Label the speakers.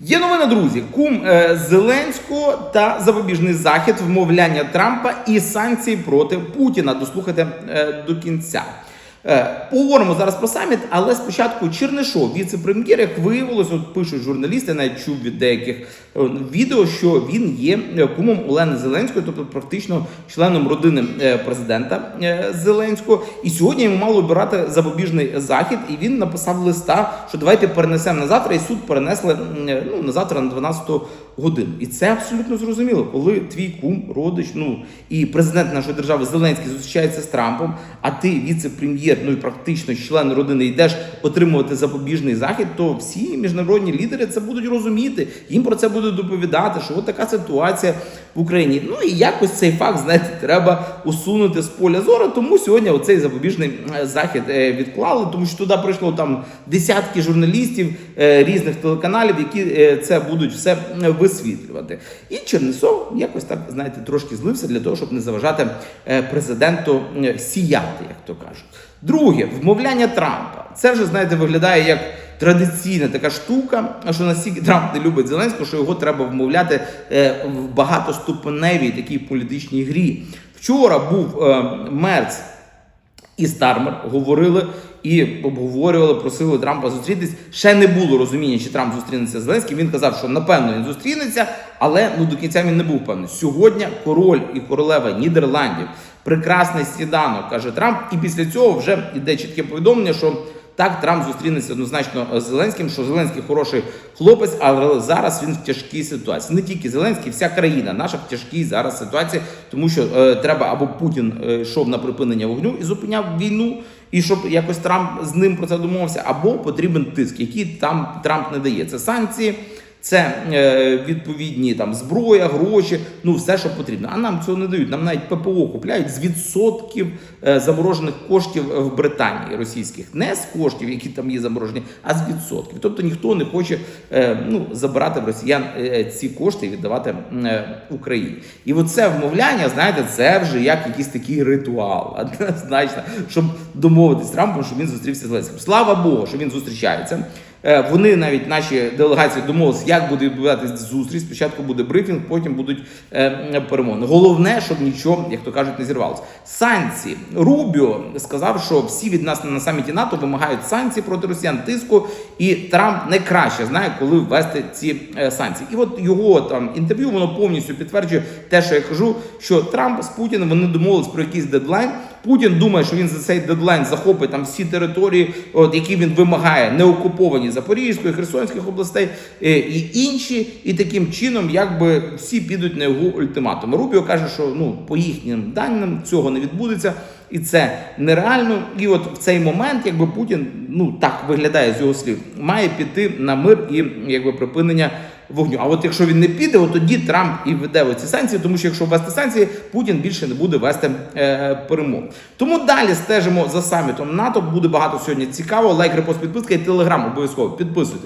Speaker 1: Є новина, друзі. Кум е, Зеленського та запобіжний захід вмовляння Трампа і санкції проти Путіна. Дослухайте е, до кінця. Е, Поговоримо зараз про саміт, але спочатку Чернишов, віце-прем'єр, як виявилось, от пишуть журналісти, навіть чув від деяких е, відео, що він є е, кумом Олени Зеленської, тобто практично членом родини президента Зеленського. І сьогодні йому мало обирати запобіжний захід, і він написав листа, що давайте перенесемо на завтра, і суд перенесли ну, на завтра на 12 годину. І це абсолютно зрозуміло, коли твій кум, родич, ну і президент нашої держави Зеленський зустрічається з Трампом, а ти віце-прем'єр, ну і практично член родини, йдеш отримувати запобіжний захід, то всі міжнародні лідери це будуть розуміти. Їм про це будуть доповідати, що от така ситуація в Україні. Ну і якось цей факт, знаєте, треба усунути з поля зору. Тому сьогодні оцей запобіжний е, захід е, відклали, тому що туди прийшло там десятки журналістів е, різних телеканалів, які це будуть все висвітлювати. І Чернисов якось так, знаєте, трошки злився для того, щоб не заважати президенту сіяти, як то кажуть. Друге, вмовляння Трампа. Це вже знаєте виглядає як традиційна така штука, що настільки Трамп не любить Зеленського, що його треба вмовляти е, в багатоступеневій такій політичній грі. Вчора був е, Мерц і Стармер говорили і обговорювали, просили Трампа зустрітись. Ще не було розуміння, чи Трамп зустрінеться з Зеленським. Він казав, що напевно він зустрінеться, але ну до кінця він не був певний. Сьогодні король і королева Нідерландів. Прекрасний сніданок, каже Трамп. І після цього вже йде чітке повідомлення, що так Трамп зустрінеться однозначно з Зеленським, що Зеленський хороший хлопець, але зараз він в тяжкій ситуації. Не тільки Зеленський, вся країна наша в тяжкій зараз ситуації, тому що е, треба або Путін е, йшов на припинення вогню і зупиняв війну, і щоб якось Трамп з ним про це домовився, або потрібен тиск, який там Трамп не дає. Це санкції. Це е, відповідні там зброя, гроші, ну все, що потрібно. А нам цього не дають. Нам навіть ППО купляють з відсотків е, заморожених коштів в Британії російських, не з коштів, які там є заморожені, а з відсотків. Тобто ніхто не хоче е, ну, забирати в росіян е, ці кошти і віддавати е, Україні. І оце вмовляння, знаєте, це вже як якийсь такий ритуал, однозначно, щоб домовитись Трампом, щоб він зустрівся з Зеленським. Слава Богу, що він зустрічається. Е, Вони навіть наші делегації домовилися, як буде відбуватися зустріч. Спочатку буде брифінг, потім будуть е, перемовини. Головне, щоб нічого, як то кажуть, не зірвалося. Санкції Рубіо сказав, що всі від нас на саміті НАТО вимагають санкцій проти росіян тиску, і Трамп найкраще знає, коли ввести ці е, санкції. І от його там інтерв'ю воно повністю підтверджує те, що я кажу, що Трамп з Путіним вони домовились про якийсь дедлайн. Путін думає, що він за цей дедлайн захопить там всі території, от які він вимагає, не окуповані Запорізької, Херсонських областей е, і інші, і таким чином, якби всі підуть на його ультиматум. Рубіо каже, що ну по їхнім даним цього не відбудеться. І це нереально. І от в цей момент, якби Путін, ну так виглядає з його слів, має піти на мир і якби припинення вогню. А от якщо він не піде, от тоді Трамп і веде оці санкції, тому що якщо ввести санкції, Путін більше не буде вести е, перемог. Тому далі стежимо за самітом НАТО. Буде багато сьогодні цікаво. Лайк, репост, підписка і телеграм обов'язково підписуйте.